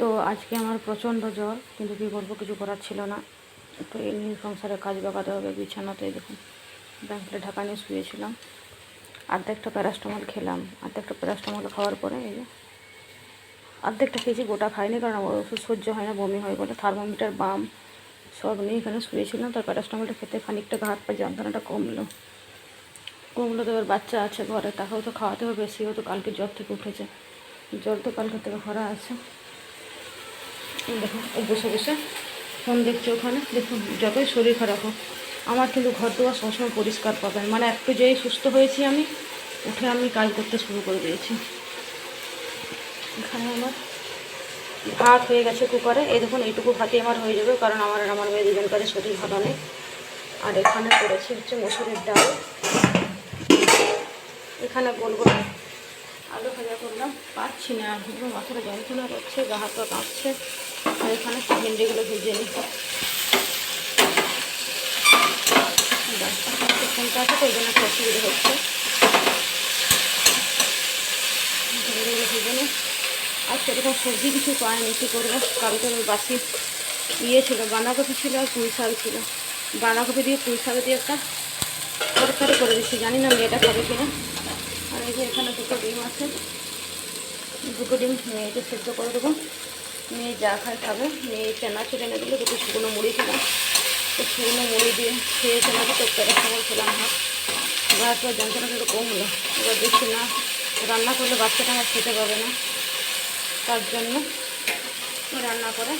তো আজকে আমার প্রচণ্ড জ্বর, কিন্তু কী করব, কিছু করার ছিল না। একটু এমনি সংসারে কাজ বাগাতে হবে, বিছানাতে দেখুন ব্যাঙ্কলে ঢাকা নিয়ে শুয়েছিলাম। অর্ধেকটা প্যারাস্টামল খেলাম, অর্ধেকটা প্যারাস্টামল খাওয়ার পরে এই যে অর্ধেকটা খেয়েছি, গোটা খাইনি, কারণ আমার ওষুধ সহ্য হয় না, বমি হয় বলে। থার্মোমিটার, বাম সব নিয়ে এখানে শুয়েছিলাম, তার প্যারাস্টামলটা খেতে খানিকটা হাত পা যন্ত্রণাটা কমলো। কমলো তো এবার বাচ্চা আছে ঘরে, তাকেও তো খাওয়াতে হবে, সেও তো কালকে জ্বর থেকে উঠেছে। জ্বর তো কালকে থেকে ভরা আছে। এই দেখুন বসে বসে ফোন দেখছে ওখানে। দেখুন যতই শরীর খারাপ হোক, আমার কিন্তু ঘর দুয়ার সবসময় পরিষ্কার পাবেন মানে একটু যেই সুস্থ হয়েছি আমি, উঠে আমি কাজ করতে শুরু করে দিয়েছি। এখানে আমার ভাত হয়ে গেছে কুকারে। এই দেখুন, এইটুকু ভাতই আমার হয়ে যাবে, কারণ আমার আর আমার মেয়ে দুজনকারে শরীর ভালো নেই। আর এখানে করেছি হচ্ছে মসুরের ডাল। এখানে বলব আলু ভাজা করলাম। পাচ্ছি না পুরো মাথাটা যন্ত্রণা করছে গা হাত কাঁপছে। আর এখানে ভেন্ডিগুলো ভেজে নিই। ফোনটা আছে ওই জন্য একটু অসুবিধা হচ্ছে। ভেন্ডিগুলো ভেজে আর সেরকম সবজি কিছু পাইনি, কী করব? কালকে বাসি ইয়ে ছিল, বাঁধাকপি ছিল আর পুঁই শাক ছিল। বাঁধাকপি দিয়ে পুঁই শাক দিয়ে একটা তরকারি করে দিচ্ছি, জানি না মেয়েটা খাবে কিনা। আর এই যে এখানে দুটো ডিম আছে, দুটো ডিম মেয়েকে সেদ্ধ করে দেবো। মেয়ে যা খায় খাবে। মেয়ে চানাচুর এনে দিলে, দুটো শুকনো মুড়ি খেলাম তো শুকনো মুড়ি দিয়ে খেয়ে চানাচুর তো প্যারাস্টামল খেলাম হাত এবার তো যন্ত্রণাটা একটু কমলো। এবার দেখছি না, রান্না করলে বাচ্চাটা আমার খেতে পাবে না। তার জন্য রান্না করে,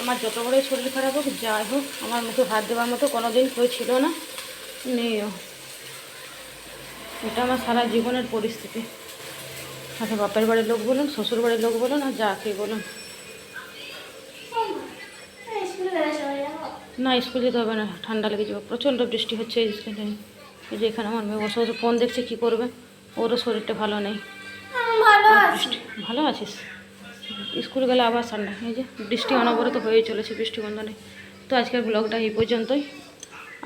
আমার যত বড়ই শরীর খারাপ হোক, যাই হোক, আমার মুখে ভাত দেওয়ার মতো কোনো দিন কেউ ছিল না। নেইও এটা আমার সারা জীবনের পরিস্থিতি। আচ্ছা বাপের বাড়ির লোক বলুন শ্বশুর বাড়ির লোক বলুন, আর যাকে বলুন। না স্কুল যেতে হবে না ঠান্ডা লেগে যাবে। প্রচণ্ড বৃষ্টি হচ্ছে এই স্কুলে। এই যে এখানে আমার মেয়ে বসে বসে ফোন দেখছে কী করবে। ওরও শরীরটা ভালো নেই। ভালো বৃষ্টি ভালো আছিস? স্কুল গেলে আবার ঠান্ডা। এই যে বৃষ্টি অনবরত হয়েই চলেছে বৃষ্টি বন্ধ নেই তো আজকের ব্লগটা এই পর্যন্তই।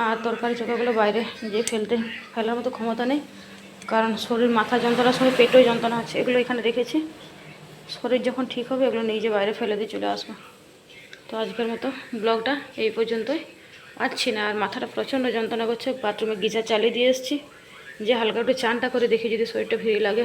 আর তরকারি চোখাগুলো বাইরে যে ফেলতে ফেলার মতো ক্ষমতা নেই। কারণ শরীর মাথা যন্ত্রণার সঙ্গে পেটেও যন্ত্রণা আছে। এগুলো এখানে রেখেছি। শরীর যখন ঠিক হবে এগুলো নিজে বাইরে ফেলে দিয়ে চলে আসব। তো আজকের মতো ব্লগটা এই পর্যন্তই। পাচ্ছি না, আর মাথাটা প্রচণ্ড যন্ত্রণা করছে, বাথরুমে গিজার চালিয়ে দিয়ে এসেছি। যে হালকা একটু চানটা করে দেখি যদি শরীরটা ফ্রি লাগে।